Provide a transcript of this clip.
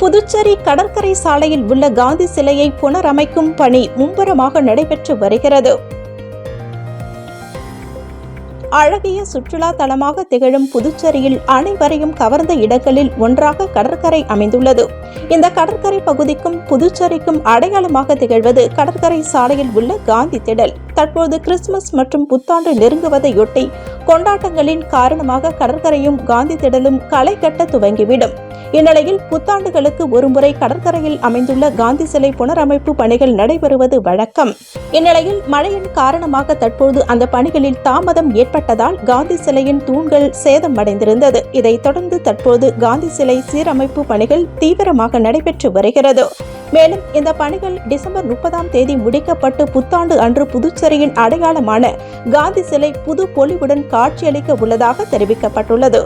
புதுச்சேரி கடற்கரை சாலையில் உள்ள காந்தி சிலையை புனரமைக்கும் பணி மும்முரமாக நடைபெற்று வருகிறது. அழகிய சுற்றுலா தலமாக திகழும் புதுச்சேரியில் அனைவரையும் கவர்ந்த இடங்களில் ஒன்றாக கடற்கரை அமைந்துள்ளது. இந்த கடற்கரை பகுதிக்கும் புதுச்சேரிக்கும் அடையாளமாக திகழ்வது கடற்கரை சாலையில் உள்ள காந்தி திடல். தற்போது கிறிஸ்துமஸ் மற்றும் புத்தாண்டு நெருங்குவதையொட்டி கொண்டாட்டங்களின் காரணமாக கடற்கரையும் காந்தி திடலும் களை கட்ட துவங்கிவிடும். இந்நிலையில் புத்தாண்டுகளுக்கு ஒருமுறை கடற்கரையில் அமைந்துள்ள காந்தி சிலை புனரமைப்பு பணிகள் நடைபெறுவது வழக்கம். இந்நிலையில் மழையின் காரணமாக தற்போது அந்த பணிகளில் தாமதம் ஏற்பட்டதால் காந்தி சிலையின் தூண்கள் சேதமடைந்திருந்தது. இதைத் தொடர்ந்து தற்போது காந்தி சிலை சீரமைப்பு பணிகள் தீவிரமாக நடைபெற்று வருகிறது. மேலும் இந்த பணிகள் டிசம்பர் முப்பதாம் தேதி முடிக்கப்பட்டு புத்தாண்டு அன்று புதுச்சேரியின் அடையாளமான காந்தி சிலை புது பொலிவுடன் காட்சியளிக்க உள்ளதாக தெரிவிக்கப்பட்டுள்ளது.